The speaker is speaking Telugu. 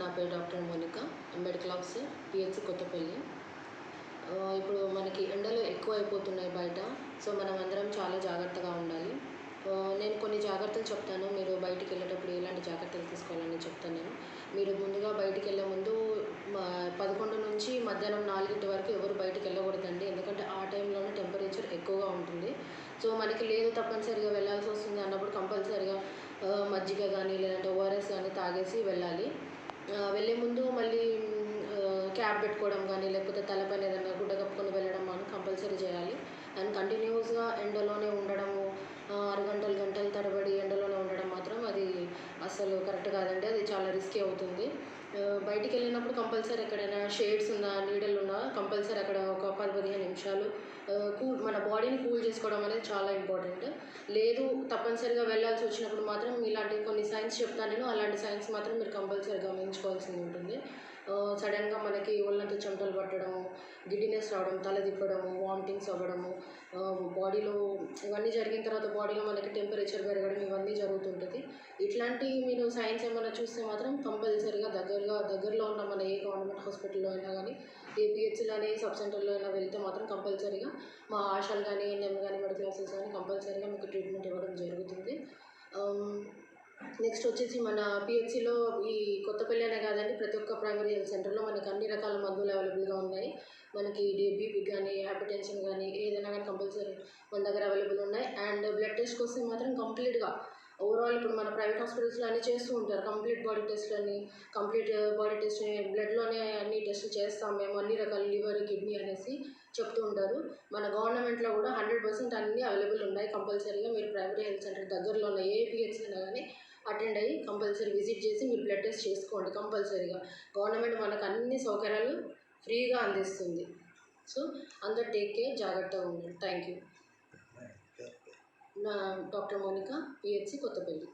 నా పేరు doctor Monika medical officer PHC Kothapalli. ఇప్పుడు మనకి ఎండలు ఎక్కువ అయిపోతున్నాయి బయట సో మనం అందరం చాలా జాగ్రత్తగా ఉండాలి. నేను కొన్ని జాగ్రత్తలు చెప్తాను. మీరు బయటికి వెళ్ళేటప్పుడు ఎలాంటి జాగ్రత్తలు తీసుకోవాలని చెప్తాను నేను. మీరు ముందుగా బయటికి వెళ్ళే ముందు పదకొండు నుంచి మధ్యాహ్నం నాలుగింటి వరకు ఎవరు బయటికి వెళ్ళకూడదండి. ఎందుకంటే ఆ టైంలోనే టెంపరేచర్ ఎక్కువగా ఉంటుంది. సో మనకి లేదు తప్పనిసరిగా వెళ్ళాల్సి వస్తుంది అన్నప్పుడు కంపల్సరిగా మజ్జిగ కానీ లేదంటే ఓఆర్ఎస్ కానీ తాగేసి వెళ్ళాలి. వెళ్ళే ముందు మళ్ళీ క్యాబ్ క్యాప్ పెట్టుకోవడం కానీ లేకపోతే తలపైన ఏదైనా గుడ్డ కప్పుకొని వెళ్ళడం కానీ కంపల్సరీ చేయాలి. అండ్ కంటిన్యూస్గా ఎండలోనే ఉండడము ఆరు గంటలు గంటలు తడబడి ఎండలోనే ఉండడం మాత్రం అది అసలు కరెక్ట్ కాదండి. అది చాలా రిస్కీ అవుతుంది. బయటికి వెళ్ళినప్పుడు కంపల్సరీ ఎక్కడైనా షేడ్స్ ఉన్నా నీడలు ఉన్నా కంపల్సరీ అక్కడ ఒక పది పదిహేను నిమిషాలు కూల్ మన బాడీని కూల్ చేసుకోవడం అనేది చాలా ఇంపార్టెంట్. లేదు తప్పనిసరిగా వెళ్ళాల్సి వచ్చినప్పుడు మాత్రం ఇలాంటి కొన్ని సైన్స్ చెప్తాను నేను. అలాంటి సైన్స్ మాత్రం మీరు కంపల్సరీ గమనించుకోవాల్సింది ఉంటుంది. సడన్గా మనకి ఒళ్ళంతా చెమటలు పట్టడము గిడ్డినెస్ రావడం తల తిప్పడము వామిటింగ్స్ అవ్వడము బాడీలో ఇవన్నీ జరిగిన తర్వాత బాడీలో మనకి టెంపరేచర్ పెరగడం ఇవన్నీ జరుగుతుంటుంది. ఇట్లాంటి మీరు సైన్స్ ఏమైనా చూస్తే మాత్రం కంపల్సరీగా దగ్గరలో ఉన్న మన ఏ గవర్నమెంట్ హాస్పిటల్లో అయినా కానీ ఏ పిహెచ్లో కానీ సబ్ సెంటర్లో అయినా వెళ్తే మాత్రం కంపల్సరీగా మా ఆశలు కానీ ఎన్ఎం కానీ మెడికల్ ఆఫీసర్స్ కానీ కంపల్సరీగా మీకు ట్రీట్మెంట్ ఇవ్వడం జరుగుతుంది. నెక్స్ట్ వచ్చేసి మన పిహెచ్సిలో ఈ కొత్తపల్లి అనే కాదండి ప్రతి ఒక్క ప్రైమరీ హెల్త్ సెంటర్లో మనకి అన్ని రకాల మందులు అవైలబుల్గా ఉన్నాయి. మనకి బీపీ కానీ హైపర్టెన్షన్ కానీ ఏదైనా కానీ కంపల్సరీ మన దగ్గర అవైలబుల్ ఉన్నాయి. అండ్ బ్లడ్ టెస్ట్ వస్తే మాత్రం కంప్లీట్గా ఓవరాల్ ఇప్పుడు మన ప్రైవేట్ హాస్పిటల్స్లో అన్నీ చేస్తూ ఉంటారు. కంప్లీట్ బాడీ టెస్ట్లు అని కంప్లీట్ బాడీ టెస్ట్ బ్లడ్లోనే అన్ని టెస్ట్లు చేస్తాం మేము. అన్ని రకాల లివర్ కిడ్నీ అనేసి చెప్తూ ఉంటారు. మన గవర్నమెంట్లో కూడా హండ్రెడ్ పర్సెంట్ అన్నీ అవైలబుల్ ఉన్నాయి. కంపల్సరీగా మీరు ప్రైవేట్ హెల్త్ సెంటర్ దగ్గరలో ఉన్న ఏ పిహెచ్సి అయినా కానీ అటెండ్ అయ్యి కంపల్సరీ విజిట్ చేసి మీరు బ్లడ్ టెస్ట్ చేసుకోండి. కంపల్సరీగా గవర్నమెంట్ మనకు అన్ని సౌకర్యాలు ఫ్రీగా అందిస్తుంది. సో అందరు టేక్ కేర్ జాగ్రత్తగా ఉండండి. Thank you doctor Monika PHC Kothapalli